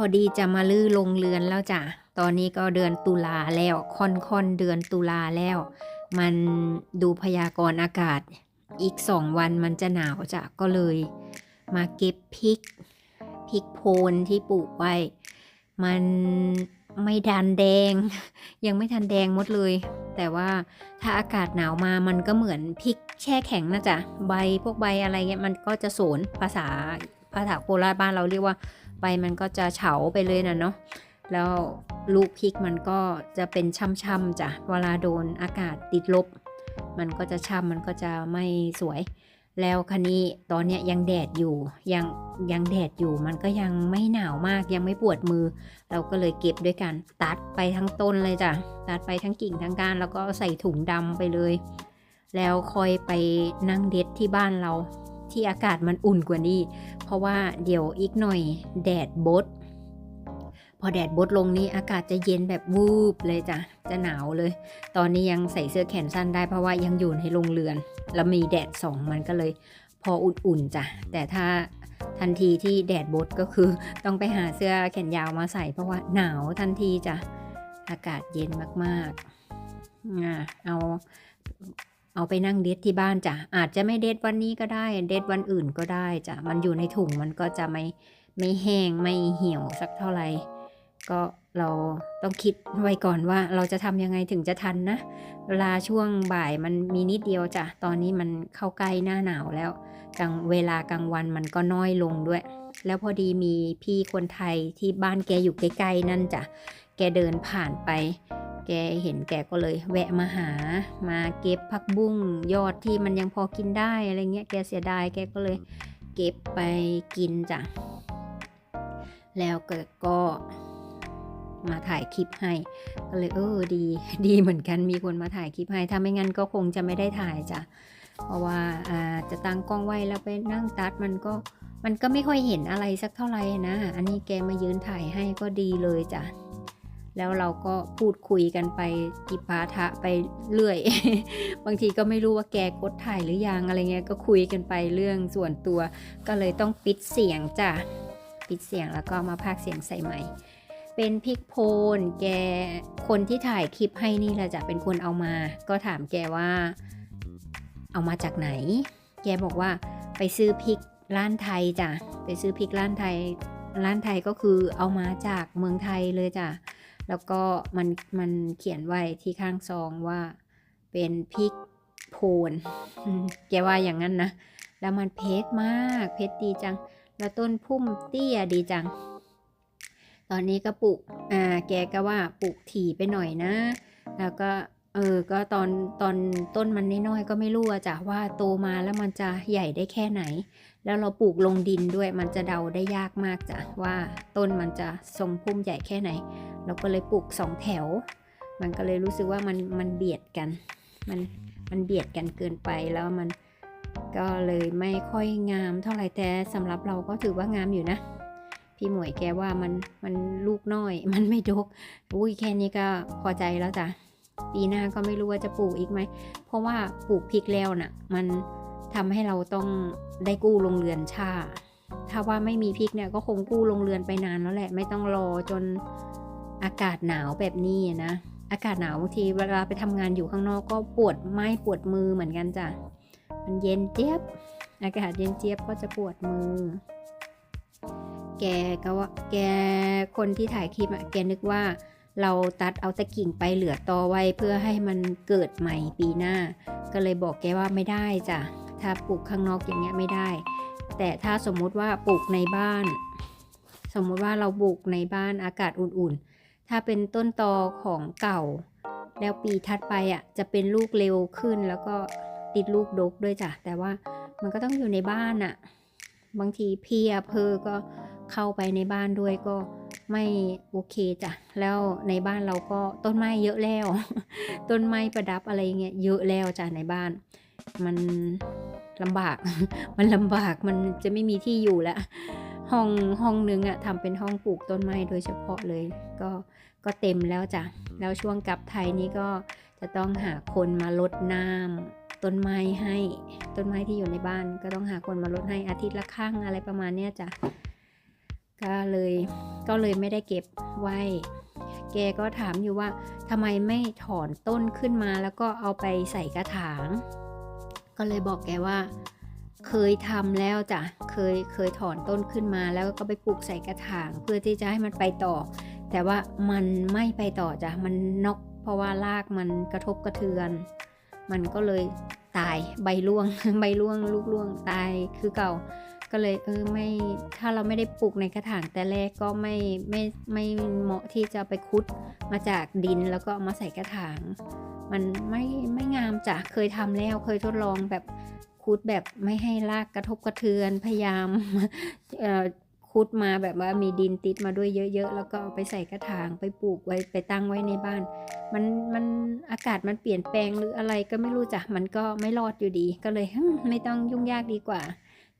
อดีจะมาลื้อลงเรือนแล้วจ้ะ ตอนนี้ก็เดือนตุลาแล้วค่อนค่อนๆเดือนตุลาแล้ว มันดูพยากรณ์อากาศ อีกสองวันมันจะหนาวจ้ะ ก็เลยมาเก็บพริก พริกโพนที่ปลูกไว้ มันไม่ดันแดง ยังไม่ทันแดงหมดเลย แต่ว่าถ้าอากาศหนาวมามันก็เหมือนพริกแช่แข็งนะจ๊ะ ใบพวกใบอะไรเงี้ยมันก็จะโสนภาษาภาษาโคราชบ้านเราเรียกว่า ใบมันก็จะเฉาไปเลยนะเนาะแล้วลูกพริกมันก็จะเป็นช่ำๆจ้ะเวลาโดนอากาศติดลบ มันก็จะช่ำมันก็จะไม่สวย แล้วคันนี้ตอนเนี้ยยังแดดอยู่ยังยังแดดอยู่มันก็ยังไม่หนาวมากยังไม่ปวดมือ เราก็เลยเก็บด้วยกันตัดไปทั้งต้นเลยจ้ะตัดไปทั้งกิ่งทั้งก้านแล้วก็ใส่ถุงดำไปเลย แล้วคอยไปนั่งเด็ดที่บ้านเรา ที่อากาศมันอุ่นกว่านี้ เพราะว่าเดี๋ยวอีกหน่อยแดดบด พอแดดบดลงนี้อากาศจะเย็นแบบวูบเลยจ้ะ จะหนาวเลย ตอนนี้ยังใส่เสื้อแขนสั้นได้เพราะว่ายังอยู่ในโรงเรือน แล้วมีแดดส่องมันก็เลย พออุ่นๆจ้ะ แต่ถ้าทันทีที่แดดบดก็คือต้องไปหาเสื้อแขนยาวมาใส่เพราะว่าหนาวทันทีจ้ะ อากาศเย็นมากๆอ่าเอา เอาไปนั่งเด็ดที่บ้านจ้ะอาจจะไม่เด็ดวันนี้ก็ได้ เด็ดวันอื่นก็ได้จ้ะมันอยู่ในถุงมันก็จะไม่ไม่แห้งไม่เหี่ยวสักเท่าไหร่ก็เราต้องคิดไว้ก่อนว่าเราจะทำยังไงถึงจะทันนะ เวลาช่วงบ่ายมันมีนิดเดียวจ้ะ ตอนนี้มันเข้าใกล้หน้าหนาวแล้วกลางเวลากลางวันมันก็น้อยลงด้วย แล้วพอดีมีพี่คนไทยที่บ้านแกอยู่ใกล้ๆนั่นจ้ะ แกเดินผ่านไป แกเห็นแกก็เลยแวะมาหามาเก็บผักบุ้งยอดที่มันยังพอกินได้อะไรเงี้ยแกเสียดายแกก็เลยเก็บไปกินจ้ะแล้วแกก็มาถ่ายคลิปให้ก็เลยเออดีดีเหมือนกันมีคนมาถ่ายคลิปให้ถ้าไม่งั้นก็คงจะไม่ได้ถ่ายจ้ะเพราะว่าอ่าจะตั้งกล้องไว้แล้วไปนั่งตัดมันก็มันก็ไม่ค่อยเห็นอะไรสักเท่าไหร่นะ อันนี้แกมายืนถ่ายให้ก็ดีเลยจ้ะ แล้วเราก็พูดคุยกันไปจิปาถะไปเรื่อย บางทีก็ไม่รู้ว่าแกกดถ่ายหรือยังอะไรเงี้ยก็คุยกันไปเรื่องส่วนตัว ก็เลยต้องปิดเสียงจ้ะปิดเสียงแล้วก็มาพากเสียงใส่ใหม่เป็นพริกโพนแกคนที่ถ่ายคลิปให้นี่แหละจะเป็นคนเอามา ก็ถามแกว่า เอามาจากไหน แกบอกว่าไปซื้อพริกร้านไทยจ้ะไปซื้อพริกร้านไทยร้านไทยก็คือเอามาจากเมืองไทยเลยจ้ะ แล้วก็มันมันเขียนไว้ที่ข้างซองว่าเป็นพริกโพนแกว่าอย่างนั้นนะ แล้วมันเพชรมาก เพชรดีจัง แล้วต้นพุ่มเตี้ยดีจัง ตอนนี้ก็ปลูก อ่า แกก็ว่าปลูกถี่ไปหน่อยนะ แล้วก็ เออ ก็ตอนตอนต้นมันน้อยๆก็ไม่รู้อะจ้ะว่าโตมาแล้วมันจะใหญ่ได้แค่ไหน แล้วเราปลูกลงดินด้วยมันจะเดาได้ยากมากจ้ะว่าต้นมันจะทรงพุ่มใหญ่แค่ไหน เราก็เลยปลูกสองแถว มันก็เลยรู้สึกว่ามันมันเบียดกัน มันมันเบียดกันเกินไปแล้วมันก็เลยไม่ค่อยงามเท่าไหร่แต่สำหรับเราก็ถือว่างามอยู่นะพี่หมวยแกว่ามันมันลูกน้อย มันไม่ดก อุ้ยแค่นี้ก็พอใจแล้วจ้ะ ปีหน้าก็ไม่รู้ว่าจะปลูกอีกไหม เพราะว่าปลูกพริกแล้วน่ะ มันทำให้เราต้องได้กู้โรงเรือนชาถ้าว่าไม่มีพริกเนี่ยก็คงกู้โรงเรือนไปนานแล้วแหละ ไม่ต้องรอจนอากาศหนาวแบบนี้นะ อากาศหนาวบางทีเวลาไปทำงานอยู่ข้างนอกก็ปวดไม้ปวดมือเหมือนกันจ้ะ มันเย็นเจี๊ยบ อากาศเย็นเจี๊ยบก็จะปวดมือ แกก็ว่าแกคนที่ถ่ายคลิปอะแกนึกว่า เราตัดเอาตะกิ่งไปเหลือตอไว้เพื่อให้มันเกิดใหม่ปีหน้า ก็เลยบอกแกว่าไม่ได้จ้ะถ้าปลูกข้างนอกอย่างเงี้ยไม่ได้ แต่ถ้าสมมุติว่าปลูกในบ้าน สมมุติว่าเราปลูกในบ้านอากาศอุ่นๆ ถ้าเป็นต้นตอของเก่า แล้วปีถัดไปอะจะเป็นลูกเร็วขึ้นแล้วก็ติดลูกดกด้วยจ้ะแต่ว่ามันก็ต้องอยู่ในบ้านอะบางทีเพียเพอก็เข้าไปในบ้านด้วยก็ ไม่โอเคจ้ะ แล้วในบ้านเราก็ต้นไม้เยอะแล้ว ต้นไม้ประดับอะไรเงี้ยเยอะแล้วจ้ะในบ้าน มันลำบาก มันลำบาก มันจะไม่มีที่อยู่แล้ว ห้องห้องนึงอะทำเป็นห้องปลูกต้นไม้โดยเฉพาะเลย ก็ก็เต็มแล้วจ้ะ แล้วช่วงกลับไทยนี่ก็จะต้องหาคนมาลดน้ำต้นไม้ให้ ต้นไม้ที่อยู่ในบ้าน ก็ต้องหาคนมาลดให้อาทิตย์ละครั้งอะไรประมาณเนี้ยจ้ะ ก็เลยก็เลยไม่ได้เก็บไว้ แกก็ถามอยู่ว่าทำไมไม่ถอนต้นขึ้นมาแล้วก็เอาไปใส่กระถาง ก็เลยบอกแกว่า เคยทำแล้วจ้ะเคยเคยถอนต้นขึ้นมาแล้วก็ไปปลูกใส่กระถาง เพื่อที่จะให้มันไปต่อ แต่ว่ามันไม่ไปต่อจ้ะมันนกเพราะว่ารากมันกระทบกระเทือน มันก็เลยตายใบร่วงใบร่วงลูกร่วงตายคือเก่า ก็เลยเออไม่ถ้าเราไม่ได้ปลูกในกระถางแต่แรกก็ไม่ไม่ไม่เหมาะที่จะไปคุดมาจากดินแล้วก็เอามาใส่กระถาง มันไม่ไม่งามจ้ะเคยทำแล้วเคยทดลองแบบคุดแบบไม่ให้รากกระทบกระเทือนพยายามคุดมาแบบว่ามีดินติดมาด้วยเยอะๆ แล้วก็เอาไปใส่กระถางไปปลูกไว้ไปตั้งไว้ในบ้าน มันมันอากาศมันเปลี่ยนแปลงหรืออะไรก็ไม่รู้จ้ะมันก็ไม่รอดอยู่ดีก็เลยไม่ต้องยุ่งยากดีกว่า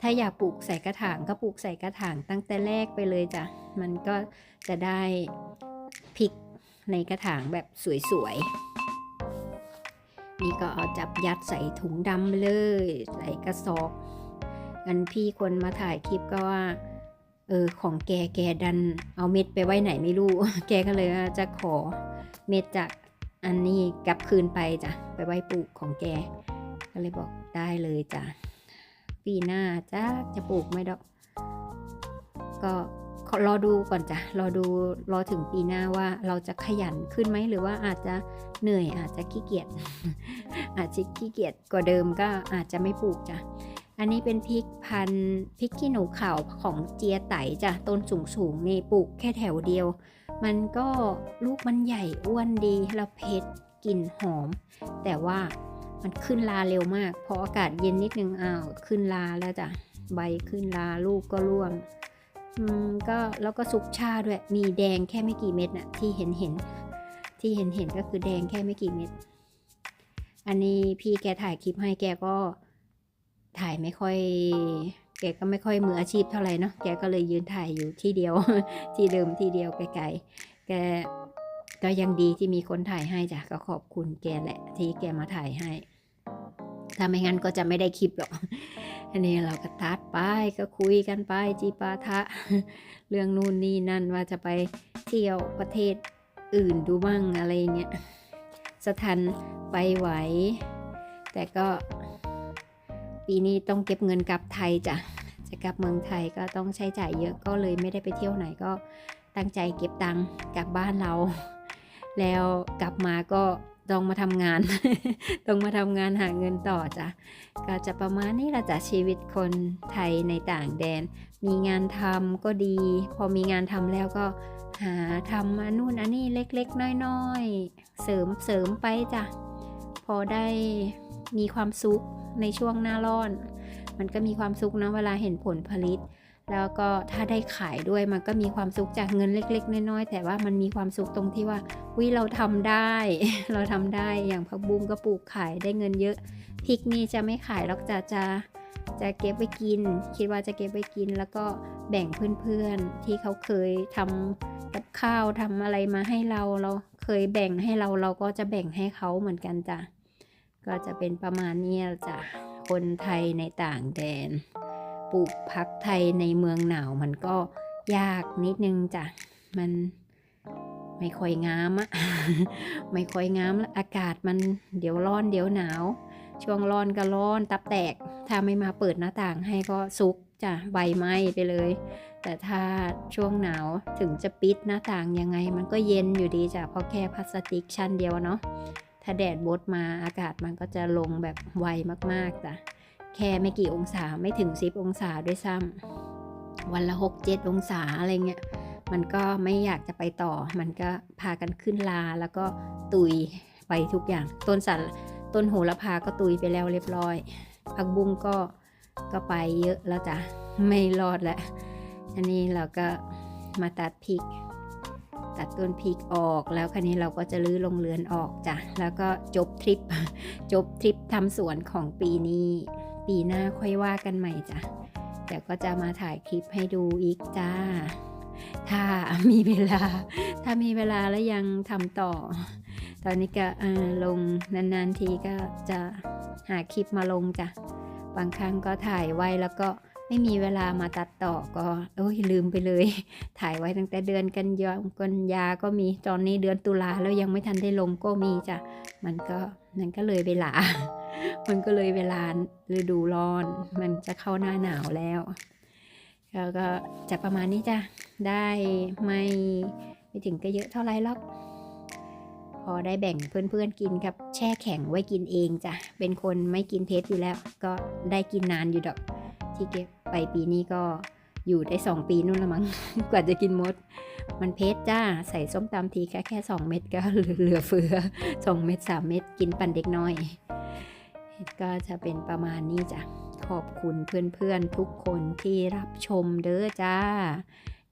ถ้าอยากปลูกใส่กระถางก็ปลูกใส่กระถางตั้งแต่แรกไปเลยจ้ะ มันก็จะได้พริกในกระถางแบบสวยๆ นี่ก็เอาจับยัดใส่ถุงดำไปเลย ใส่กระสอบอันพี่คนมาถ่ายคลิปก็ว่า เออของแกแกดันเอาเม็ดไปไว้ไหนไม่รู้ แกก็เลยจะขอเม็ดจากอันนี้กลับคืนไปจ้ะ ไปไว้ปลูกของแก ก็เลยบอกได้เลยจ้ะ ปีหน้าจ้าจะปลูกไหมดอก ก็รอดูก่อนจ้ะรอดูรอถึงปีหน้าว่าเราจะขยันขึ้นไหมหรือว่าอาจจะเหนื่อยอาจจะขี้เกียจอาจจะขี้เกียจกว่าเดิมก็อาจจะไม่ปลูกจ้ะอันนี้เป็นพริกพันพริกขี้หนูขาวของเจียไตจ้ะต้นสูงสูงนี่ปลูกแค่แถวเดียว มันก็ลูกมันใหญ่อ้วนดีแล้วเผ็ดกลิ่นหอม แต่ว่า มันขึ้นลาเร็วมาก พออากาศเย็นนิดนึงอ้าวขึ้นลาแล้วจ้ะใบขึ้นลาลูกก็ร่วงอืมก็แล้วก็สุกชาด้วย มีแดงแค่ไม่กี่เม็ดน่ะที่เห็นเห็นที่เห็นเห็นก็คือแดงแค่ไม่กี่เม็ด อันนี้พี่แกถ่ายคลิปให้แกก็ถ่ายไม่ค่อย แกก็ไม่ค่อยมืออาชีพเท่าไหร่เนาะแกก็เลยยืนถ่ายอยู่ที่เดียวที่เดิมที่เดียวไกลๆแก ก็ยังดีที่มีคนถ่ายให้จ้ะก็ขอบคุณแกแหละที่แกมาถ่ายให้ ถ้าไม่งั้นก็จะไม่ได้คลิปหรอก อันนี้เราก็ตัดไปก็คุยกันไปจีปาทะ เรื่องนู่นนี่นั่นว่าจะไปเที่ยวประเทศอื่นดูบ้างอะไรเงี้ยสถานไปไหว แต่ก็ปีนี้ต้องเก็บเงินกลับไทยจ้ะจะกลับเมืองไทยก็ต้องใช้จ่ายเยอะก็เลยไม่ได้ไปเที่ยวไหนก็ตั้งใจเก็บตังค์กลับบ้านเรา แล้วกลับมาก็ต้องมาทำงาน ต้องมาทำงานหาเงินต่อจ้ะ ก็จะประมาณนี้ละจ้ะชีวิตคนไทยในต่างแดน มีงานทำก็ดี พอมีงานทำแล้วก็หาทำมานู่นอันนี้เล็กๆ น้อยๆ เสริมเสริมไปจ้ะ พอได้มีความสุขในช่วงหน้าร้อน มันก็มีความสุขนะเวลาเห็นผลผลิต แล้วก็ถ้าได้ขายด้วยมันก็มีความสุขจากเงินเล็ก ๆ น้อยๆแต่ว่ามันมีความสุขตรงที่ว่าวิเราทำได้ เราทำได้อย่างผักบุ้งก็ปลูกขายได้เงินเยอะพริกนี่จะไม่ขายหรอกจะจะจะเก็บไว้กิน คิดว่าจะเก็บไว้กิน แล้วก็แบ่งเพื่อนๆที่เขาเคยทำกับข้าวทำอะไรมาให้เราเราเคยแบ่งให้เราเราก็จะแบ่งให้เขาเหมือนกันจ้ะก็จะเป็นประมาณนี้จ้ะคนไทยในต่างแดน ปลูกพักไทยในเมืองหนาวมันก็ยากนิดนึงจ้ะ มันไม่ค่อยงามอะไม่ค่อยงามล้วอากาศมันเดี๋ยวร้อนเดี๋ยวหนาว ช่วงร้อนก็ร้อนตับแตก ถ้าไม่มาเปิดหน้าต่างให้ก็ซุกจ้ะใบไหม้ไปเลย แต่ถ้าช่วงหนาวถึงจะปิดหน้าต่างยังไง มันก็เย็นอยู่ดีจ้ะเพราะแค่พลาสติกชั้นเดียวเนาะถ้าแดดบดมาอากาศมันก็จะลงแบบไวมากๆจ้ะ แค่ไม่กี่องศาไม่ถึง10องศาด้วยซ้ำวันละ6-7องศาอะไรเงี้ยมันก็ไม่อยากจะไปต่อ มันก็พากันขึ้นลาแล้วก็ตุยไปทุกอย่าง ต้นสันต้นโหระพาก็ตุยไปแล้วเรียบร้อยผักบุ้งก็ก็ไปเยอะแล้วจ้ะไม่รอดแล้วอันนี้เราก็มาตัดพริก ตัดต้นพริกออกแล้วคันนี้เราก็จะลื้อลงเรือนออกจ้ะแล้วก็จบทริปจบทริปทำสวนของปีนี้ ปีหน้าค่อยว่ากันใหม่จ้ะ เดี๋ยวก็จะมาถ่ายคลิปให้ดูอีกจ้า ถ้ามีเวลา ถ้ามีเวลาแล้วยังทำต่อ ตอนนี้ก็ลงนานๆทีก็จะหาคลิปมาลงจ้ะ บางครั้งก็ถ่ายไว้แล้วก็ไม่มีเวลามาตัดต่อก็โอ้ยลืมไปเลย ถ่ายไว้ตั้งแต่เดือนกันยากันยาก็มีตอนนี้เดือนตุลาแล้วยังไม่ทันได้ลงก็มีจ้ะ มันก็มันก็เลยเวลา มันก็เลยเวลาฤดูร้อน มันจะเข้าหน้าหนาวแล้วแล้วก็จะประมาณนี้จ้ะ ได้ไม่ไม่ถึงก็เยอะเท่าไรหรอก พอได้แบ่งเพื่อนๆกินกับแช่แข็งไว้กินเองจ้ะ เป็นคนไม่กินเผ็ดอยู่แล้ว ก็ได้กินนานอยู่ดอก ที่เก็บไปปีนี้ก็อยู่ได้สองปีนู่นละมั้ง กว่าจะกินมด มันเผ็ดจ้า ใส่ส้มตำทีแค่แค่สองเม็ดก็เหลือเฟือสองเม็ดสามเม็ดกินปั่นเด็กน้อย ก็จะเป็นประมาณนี้จ้ะ ขอบคุณเพื่อนๆทุกคนที่รับชมเด้อจ้า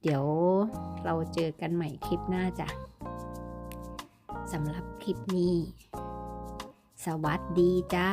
เดี๋ยวเราเจอกันใหม่คลิปหน้าจ้ะสำหรับคลิปนี้ สวัสดีจ้า